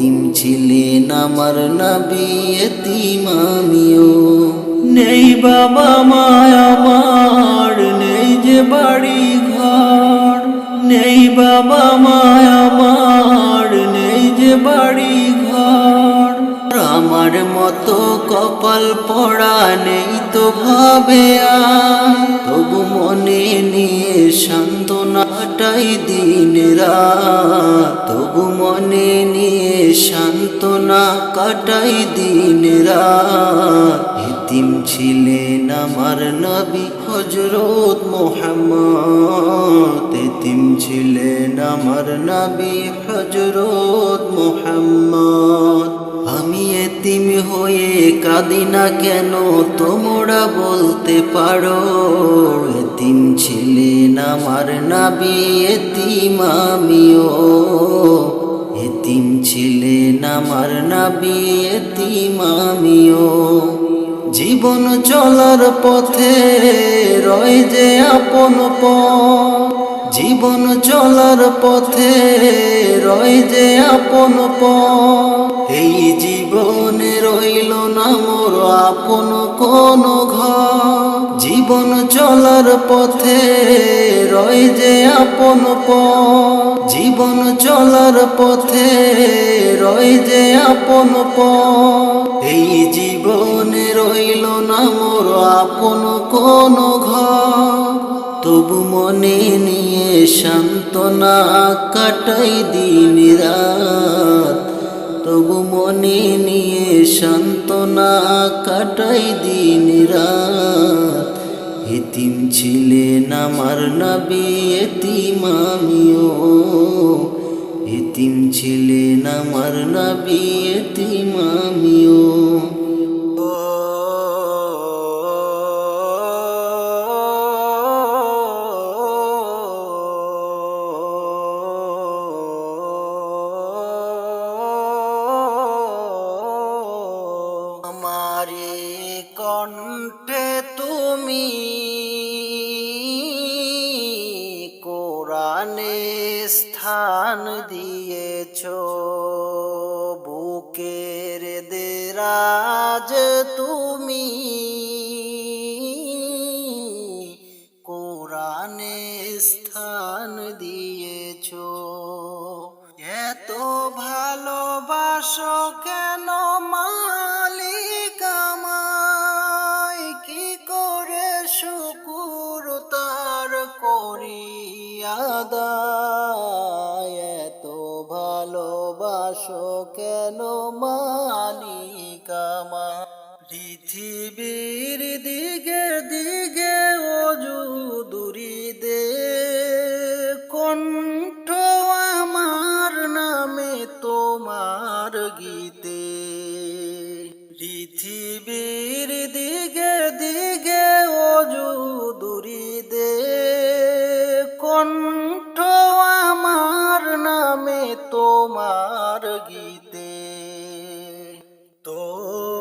এতিম ছিলেন আমার নাবি, এতিম আমিও। নেই বাবা মায় আমার, নেই যে বাড়ি ঘর নেই বাবা মায় আমার, নেই যে বাড়ি ঘর আমার মতো কপাল পড়া নেই তো ভাবে তবু মনে নিয়ে সান্ত্বনাটাই দিন তবু মনে নিয়ে সান্ত্বনা কাটাই দিন রাত। এতিম ছিলেন আমার নবী হজরত মোহাম্মদ। এতিম ছিলেন আমার নবী হজরত মোহাম্মদ। এতিম হয়ে কাঁদি না কেন? তোমরা বলতে পারো, এতিম ছিলেন আমার নাবি, এতিম আমিও। এতিম ছিলেন আমার নাবি, এতিম আমিও। জীবন চলার পথে রয় যে আপন পথ। জীবন চলার পথে রয় যে আপন এই জীবনে রইল না মোর আপন কোন ঘর। জীবন চলার পথে রয় যে আপন জীবন চলার পথে রয় যে আপন এই জীবনে রইল না মোর আপন কোন ঘর। তবু মনে নিয়ে সান্ত্বনা কাটাই দিন রাত। তবু মনে নিয়ে সান্ত্বনা কাটাই দিন রাত। এতিম ছিলেন আমার নবী, এতিম আমিও। এতিম ছিলেন আমার নবী, এতিম আমিও। কণ্ঠে তুমি কোরআনে স্থান দিয়েছ বুকের দেরাজ তুমি কোরআনে স্থান দিয়েছ। এত ভালোবাসো কেন করিয়াদায় এত ভালোবাসো কেন মানিকামা আমায় তোমার গীতে। তো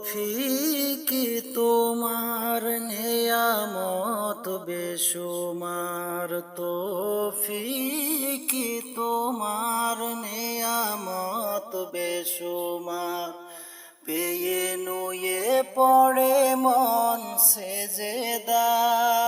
তোফিকি তোমার নেয়ামত বেশুমার। তোফিকি তোমার নেয়ামত বেশুমার। পেয়ে নুয়ে পড়ে মন সেজেদা।